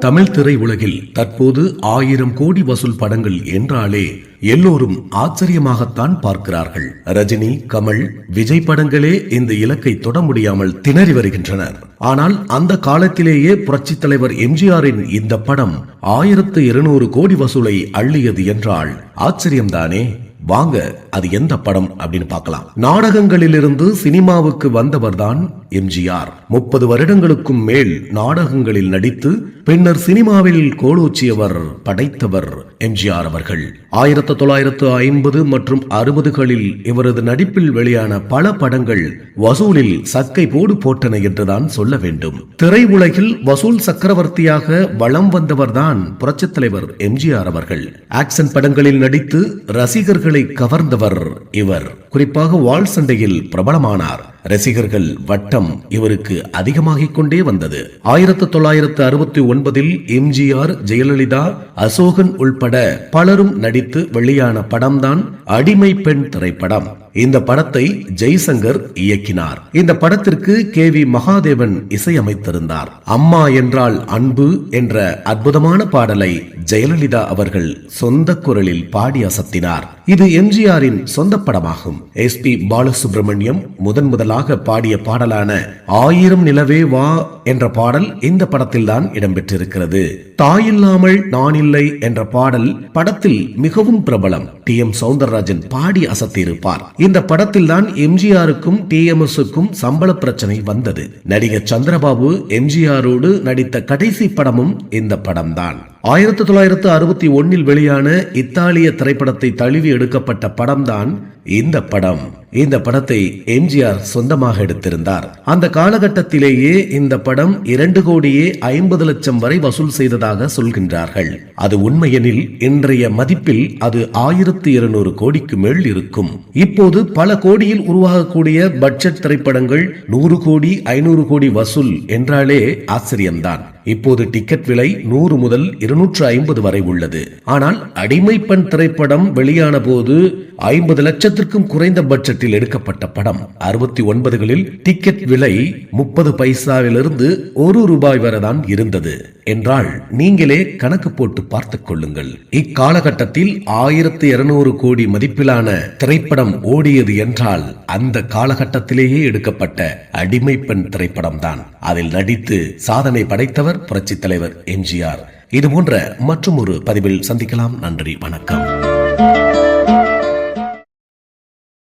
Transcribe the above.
தமிழ் திரை உலகில் தற்போது ஆயிரம் கோடி வசூல் படங்கள் என்றாலே எல்லோரும் ஆச்சரியமாகத்தான் பார்க்கிறார்கள். ரஜினி கமல் விஜய் படங்களே இந்த இலக்கை தொட முடியாமல் திணறி வருகின்றனர். ஆனால் அந்த காலத்திலேயே புரட்சித் தலைவர் எம்ஜிஆரின் இந்த படம் ஆயிரத்து இருநூறு கோடி வசூலை அள்ளியது என்றால் ஆச்சரியம்தானே? வாங்க அது எந்த படம் அப்படின்னு பார்க்கலாம். நாடகங்களிலிருந்து சினிமாவுக்கு வந்தவர்தான் எம்ஜிஆர். முப்பது வருடங்களுக்கும் மேல் நாடகங்களில் நடித்து பின்னர் சினிமாவில் கோலோச்சியவர் படைத்தவர் எம்ஜிஆர் அவர்கள். ஆயிரத்தி தொள்ளாயிரத்து ஐம்பது மற்றும் அறுபதுகளில் இவரது நடிப்பில் வெளியான பல படங்கள் வசூலில் சக்கை போடு போட்டன என்றுதான் சொல்ல வேண்டும். திரையுலகில் வசூல் சக்கரவர்த்தியாக வலம் வந்தவர்தான் புரட்சித் தலைவர் எம்ஜிஆர் அவர்கள். ஆக்சன் படங்களில் நடித்து ரசிகர்களை கவர்ந்தவர் இவர். குறிப்பாக வால் சண்டையில் பிரபலமானார். ரசிகர்கள் வட்டம் இவருக்கு அதிகமாகிக் கொண்டே வந்தது. ஆயிரத்தி தொள்ளாயிரத்து அறுபத்தி ஒன்பதில் எம்ஜிஆர் ஜெயலலிதா அசோகன் உள்பட பலரும் நடித்து வெளியான படம்தான் அடிமை பெண் திரைப்படம். இந்த படத்தை ஜெய்சங்கர் இயக்கினார். இந்த படத்திற்கு கே வி மகாதேவன் இசையமைத்திருந்தார். அம்மா என்றால் அன்பு என்ற அற்புதமான பாடலை ஜெயலலிதா அவர்கள் சொந்த குரலில் பாடி அசத்தினார். இது எம்ஜிஆரின் சொந்த படமாகும். எஸ் பி பாலசுப்ரமணியம் முதன் முதல் முதலாக பாடிய பாடலான ஆயிரம் நிலவே வா என்ற பாடல் இந்த படத்தில்தான் இடம்பெற்றிருக்கிறது. தாயில்லாமல் நான் இல்லை என்ற பாடல் படத்தில் மிகவும் பிரபலம். டி. எம். சவுந்தரராஜன் பாடி அசத்தியிருப்பார். இந்த படத்தில் தான் எம்ஜிஆருக்கும் டி. எம். எஸ்க்கும் சம்பள பிரச்சனை வந்தது. நடிகர் சந்திரபாபு எம்ஜிஆரோடு நடித்த கடைசி படமும் இந்த படம்தான். ஆயிரத்தி தொள்ளாயிரத்து அறுபத்தி ஒன்னில் வெளியான இத்தாலிய திரைப்படத்தை தழுவி எடுக்கப்பட்ட படம்தான் இந்த படம். இந்த படத்தை எம்ஜிஆர் சொந்தமாக எடுத்திருந்தார். அந்த காலகட்டத்திலேயே இந்த படம் இரண்டு கோடியே ஐம்பது லட்சம் வரை வசூல் செய்ததாக சொல்கின்றார்கள். அது உண்மையெனில் இன்றைய மதிப்பில் அது ஆயிரத்தி இருநூறு கோடிக்கு மேல் இருக்கும். இப்போது பல கோடியில் உருவாகக்கூடிய பட்ஜெட் திரைப்படங்கள் நூறு கோடி ஐநூறு கோடி வசூல் என்றாலே ஆச்சரியம்தான். இப்போது டிக்கெட் விலை நூறு முதல் இருநூற்று ஐம்பது வரை உள்ளது. ஆனால் அடிமை பெண் திரைப்படம் வெளியான போது ஐம்பது லட்சத்திற்கும் குறைந்த பட்ஜெட்டில் எடுக்கப்பட்ட படம். அறுபத்தி ஒன்பதுகளில் டிக்கெட் விலை முப்பது பைசாவிலிருந்து ஒரு ரூபாய் வரைதான் இருந்தது. என்றால் நீங்களே கணக்கு போட்டு பார்த்துக் கொள்ளுங்கள். இக்காலகட்டத்தில் ஆயிரத்தி இருநூறு கோடி மதிப்பிலான திரைப்படம் ஓடியது என்றால் அந்த காலகட்டத்திலேயே எடுக்கப்பட்ட அடிமை பெண் திரைப்படம் தான் அதில் நடித்து சாதனை படைத்தவர் புரட்சி தலைவர் எம்ஜிஆர் இது போன்ற மற்றும் ஒரு பதிவில் சந்திக்கலாம். நன்றி வணக்கம்.